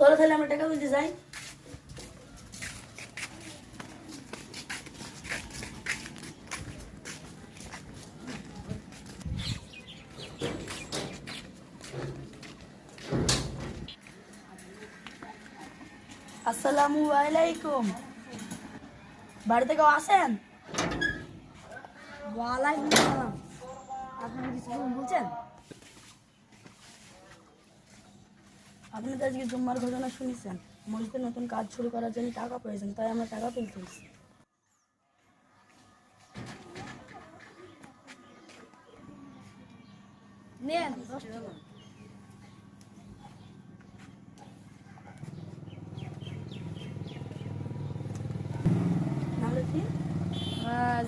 চলো তাহলে আমরা টাকা তুলতে যাই। আসসালামু আলাইকুম। বাড়িতে কেউ আসেন ওয়ালাইকুম আসসালাম। আপনারা কিছু বলছেন? আপনি তো আজকে জুম্মার ঘটনা শুনেছেন। মসজিদে নতুন কাজ শুরু করার জন্য টাকা প্রয়োজন, তাই আমরা টাকা তুলতে। নেন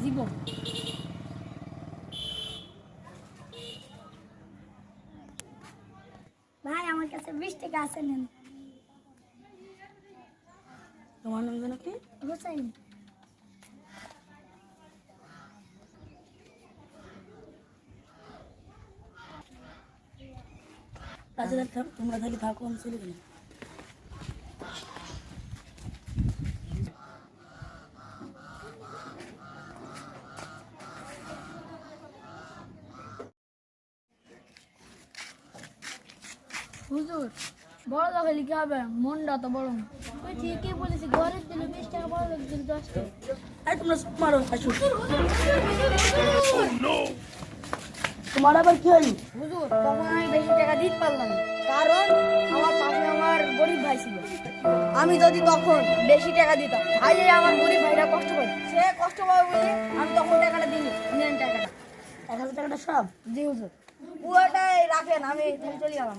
জীবন ভাই আমার কাছে বিশ টাকা আছে নেন তোমার নাম যেন কি? হোসাইন। তাছাড়া থাক- তোমরা তাহলে থাকো আমি চলে গেলাম। হুজুর বড় লোক হলে কি হবে? মনটা তো বড়। ওই ঠিকই বলেছি ঘরের দিলে বিশ টাকা বড় লোক দিলে দশ টাকা। তোমরা মারো তোমার আবার কি হলো? হুজুর তখন আমি বেশি টাকা দিতে পারলাম না। কারণ আমার পাশে আমার গরিব ভাই ছিল। আমি যদি তখন বেশি টাকা দিতাম তাহলে আমার গরিব ভাইরা কষ্ট করে সে কষ্ট পাবে বলে আমি তখন টাকাটা দিই নেন টাকাটা। এক হাজার টাকাটা সব? জি হুজুর। পুরোটাই রাখেন আমি চলে গেলাম।